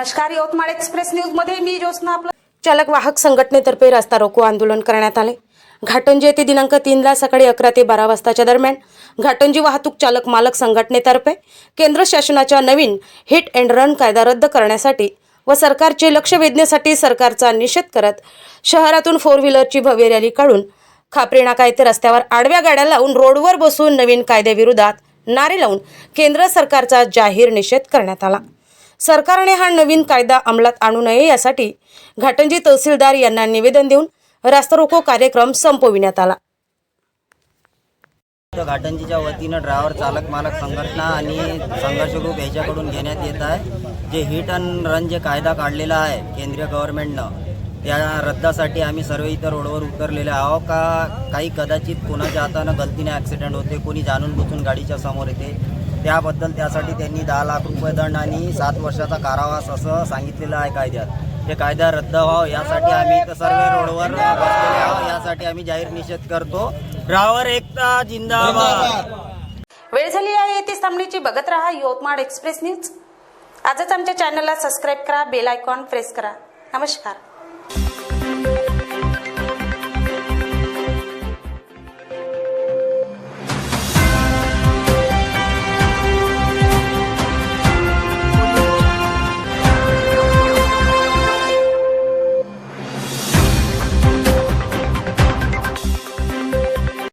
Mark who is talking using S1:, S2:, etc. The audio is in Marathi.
S1: नमस्कार यवतमाळ एक्सप्रेस न्यूजमध्ये मी ज्योत्ना आपलं.
S2: चालक वाहक संघटनेतर्फे रस्ता रोको आंदोलन करण्यात आले. घाटंजी येथे दिनांक तीनला सकाळी अकरा ते बारा वाजताच्या दरम्यान घाटंजी वाहतूक चालक मालक संघटनेतर्फे केंद्र शासनाच्या नवीन हिट अँड रन कायदा रद्द करण्यासाठी व सरकारचे लक्ष वेधण्यासाठी सरकारचा निषेध करत शहरातून फोर व्हीलरची भव्य रॅली काढून खापरी नाका येथे रस्त्यावर आडव्या गाड्या लावून रोडवर बसून नवीन कायद्याविरोधात नारे लावून केंद्र सरकारचा जाहीर निषेध करण्यात आला. सरकारने हा नवीन कायदा अंमलात आणू नये यासाठी घाटंजी तहसीलदार यांना निवेदन देऊन रास्ता रोको कार्यक्रम संपविण्यात आला.
S3: तर घाटंजीच्या वतीनं ड्रायव्हर चालक मालक संघटना आणि संघर्ष ग्रुप याच्याकडून घेण्यात येत आहे. जे हिट अँड रन जे कायदा काढलेला आहे केंद्रीय गव्हर्नमेंटनं त्या रद्दासाठी आम्ही सर्व इतर रोडवर उतरलेले आहो का काही कदाचित कोणाच्या हातानं गलतीने ॲक्सिडेंट होते कोणी जाणून बुजून गाडीच्या समोर येते त्याबद्दल त्यासाठी त्यांनी दहा लाख रुपये दंड आणि सात वर्षाचा कारावास असं सांगितलेलं आहे कायद्यात. ते कायदा रद्द व्हावं यासाठी आम्ही इथं सर्व रोडवर बसलेले आहोत. यासाठी आम्ही जाहीर निषेध करतो. ड्रावर एकता जिंदाबाद.
S1: वेळ झाली आहे येथे सामनेची बघत राहा यवतमाळ एक्सप्रेस न्यूज. आजच आमच्या चॅनलला सबस्क्राईब करा बेल आयकॉन प्रेस करा. नमस्कार.